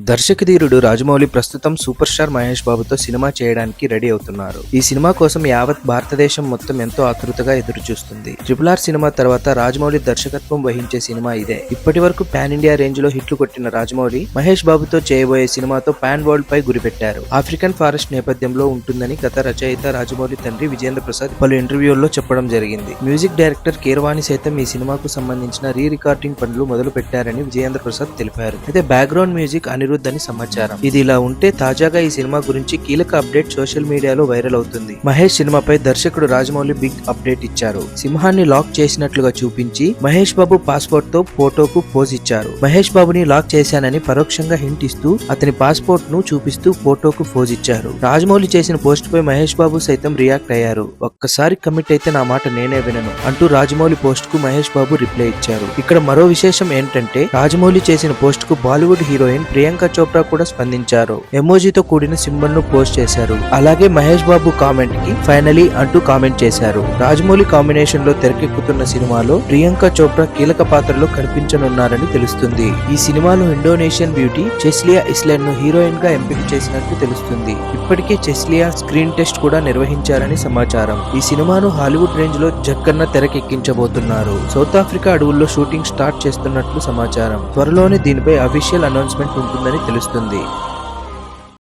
దర్శకధీరుడు రాజమౌళి ప్రస్తుతం super star Mahesh బాబుతో cinema చేయడానికి రెడీ అవుతున్నారు. ఈ సినిమా కోసం యావత్ భారతదేశం మొత్తం ఎంతో ఆతృతగా ఎదురు చూస్తుంది ట్రిపుల్ ఆర్ సినిమా తర్వాత రాజమౌళి దర్శకత్వం వహించే సినిమా ఇదే. ఇప్పటి వరకు పాన్ ఇండియా రేంజ్లో హిట్లు కొట్టిన రాజమౌళి మహేష్ బాబుతో చేయబోయే సినిమాతో పాన్ వరల్డ్ పై గురిపెట్టారు. ఆఫ్రికన్ ఫారెస్ట్ నేపథ్యంలో ఉంటుందని గత రచయిత రాజమౌళి తండ్రి విజేంద్ర ప్రసాద్ పలు ఇంటర్వ్యూల్లో చెప్పడం జరిగింది. మ్యూజిక్ డైరెక్టర్ కీరవాణి సైతం ఈ సినిమాకు సంబంధించిన రీ రికార్డింగ్ పనులు మొదలు పెట్టారని విజయేంద్ర ప్రసాద్ తెలిపారు. అయితే బ్యాక్గ్రౌండ్ మ్యూజిక్ అనిరుద్ధ్ అని సమాచారం. ఇది ఇలా ఉంటే తాజాగా ఈ సినిమా గురించి కీలక అప్డేట్ సోషల్ మీడియాలో వైరల్ అవుతుంది. మహేష్ సినిమాపై దర్శకుడు రాజమౌళి బిగ్ అప్డేట్ ఇచ్చారు. సింహాన్ని లాక్ చేసినట్లుగా చూపించి మహేష్ బాబు పాస్పోర్ట్తో ఫోటోకు పోజ్ ఇచ్చారు. మహేష్ బాబుని లాక్ చేశానని పరోక్షంగా హింట్ ఇస్తూ అతని పాస్పోర్ట్ను చూపిస్తూ ఫోటోకు పోజ్ ఇచ్చారు. రాజమౌళి చేసిన పోస్ట్ పై మహేష్ బాబు సైతం రియాక్ట్ అయ్యారు. ఒక్కసారి కమిట్ అయితే నా మాట నేనే వినను అంటూ రాజమౌళి పోస్ట్కు మహేష్ బాబు రిప్లై ఇచ్చారు. ఇక్కడ మరో విశేషం ఏంటంటే రాజమౌళి చేసిన పోస్ట్కు బాలీవుడ్ హీరోయిన్ ప్రియాంక చోప్రా కూడా స్పందించారు. ఎమోజీతో కూడిన సింబల్ను పోస్ట్ చేశారు. అలాగే మహేష్ బాబు కామెంట్కి ఫైనలీ అంటూ కామెంట్ చేశారు. రాజమౌళి కాంబినేషన్లో తెరకెక్కుతున్న సినిమాలో ప్రియాంక చోప్రా కీలక పాత్రలో కనిపించనున్నారని తెలుస్తుంది. ఈ సినిమాలో ఇండోనేషియన్ బ్యూటీ చెస్లియా ఇస్లాండ్ను హీరోయిన్గా ఎంపిక చేసినట్టు తెలుస్తుంది. ఇప్పటికే చెస్లియా స్క్రీన్ టెస్ట్ కూడా నిర్వహించారని సమాచారం. ఈ సినిమాను హాలీవుడ్ రేంజ్లో జక్కన్న తెరకెక్కించబోతున్నారు. సౌత్ ఆఫ్రికా అడవుల్లో షూటింగ్ స్టార్ట్ చేస్తున్నట్లు సమాచారం. త్వరలోనే దీనిపై అఫీషియల్ అనౌన్స్మెంట్ ఉంటుంది. ఉంటుందని తెలుస్తుంది.